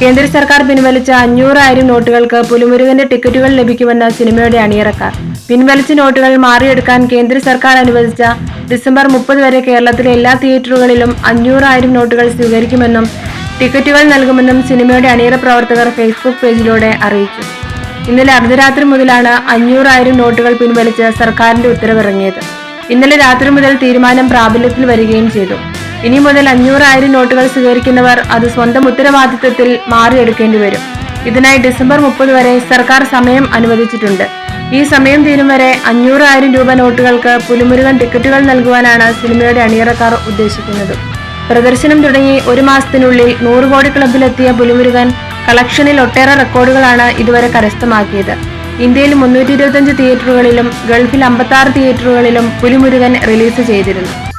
കേന്ദ്ര സർക്കാർ പിൻവലിച്ച അഞ്ഞൂറായിരം നോട്ടുകൾക്ക് പുലിമുരുകന്റെ ടിക്കറ്റുകൾ ലഭിക്കുമെന്ന സിനിമയുടെ അണിയറക്കാർ. പിൻവലിച്ച നോട്ടുകൾ മാറിയെടുക്കാൻ കേന്ദ്ര സർക്കാർ അനുവദിച്ച ഡിസംബർ മുപ്പത് വരെ കേരളത്തിലെ എല്ലാ തിയേറ്ററുകളിലും അഞ്ഞൂറായിരം നോട്ടുകൾ സ്വീകരിക്കുമെന്നും ടിക്കറ്റുകൾ നൽകുമെന്നും സിനിമയുടെ അണിയറ പ്രവർത്തകർ ഫേസ്ബുക്ക് പേജിലൂടെ അറിയിച്ചു. ഇന്നലെ അർദ്ധരാത്രി മുതലാണ് അഞ്ഞൂറായിരം നോട്ടുകൾ പിൻവലിച്ച് സർക്കാരിന്റെ ഉത്തരവിറങ്ങിയത്. ഇന്നലെ രാത്രി മുതൽ തീരുമാനം പ്രാബല്യത്തിൽ വരികയും ചെയ്തു. ഇനി മുതൽ അഞ്ഞൂറായിരം നോട്ടുകൾ സ്വീകരിക്കുന്നവർ അത് സ്വന്തം ഉത്തരവാദിത്തത്തിൽ മാറിയെടുക്കേണ്ടി വരും. ഇതിനായി ഡിസംബർ മുപ്പത് വരെ സർക്കാർ സമയം അനുവദിച്ചിട്ടുണ്ട്. ഈ സമയം തീരും വരെ അഞ്ഞൂറായിരം രൂപ നോട്ടുകൾക്ക് പുലിമുരുകൻ ടിക്കറ്റുകൾ നൽകുവാനാണ് സിനിമയുടെ അണിയറക്കാർ ഉദ്ദേശിക്കുന്നത്. പ്രദർശനം തുടങ്ങി ഒരു മാസത്തിനുള്ളിൽ നൂറ് കോടി ക്ലബിലെത്തിയ പുലിമുരുകൻ കളക്ഷനിൽ ഒട്ടേറെ റെക്കോർഡുകളാണ് ഇതുവരെ കരസ്ഥമാക്കിയത്. ഇന്ത്യയിൽ മുന്നൂറ്റി ഇരുപത്തിയഞ്ച് തിയേറ്ററുകളിലും ഗൾഫിൽ അമ്പത്തി തിയേറ്ററുകളിലും പുലിമുരുകൻ റിലീസ് ചെയ്തിരുന്നു.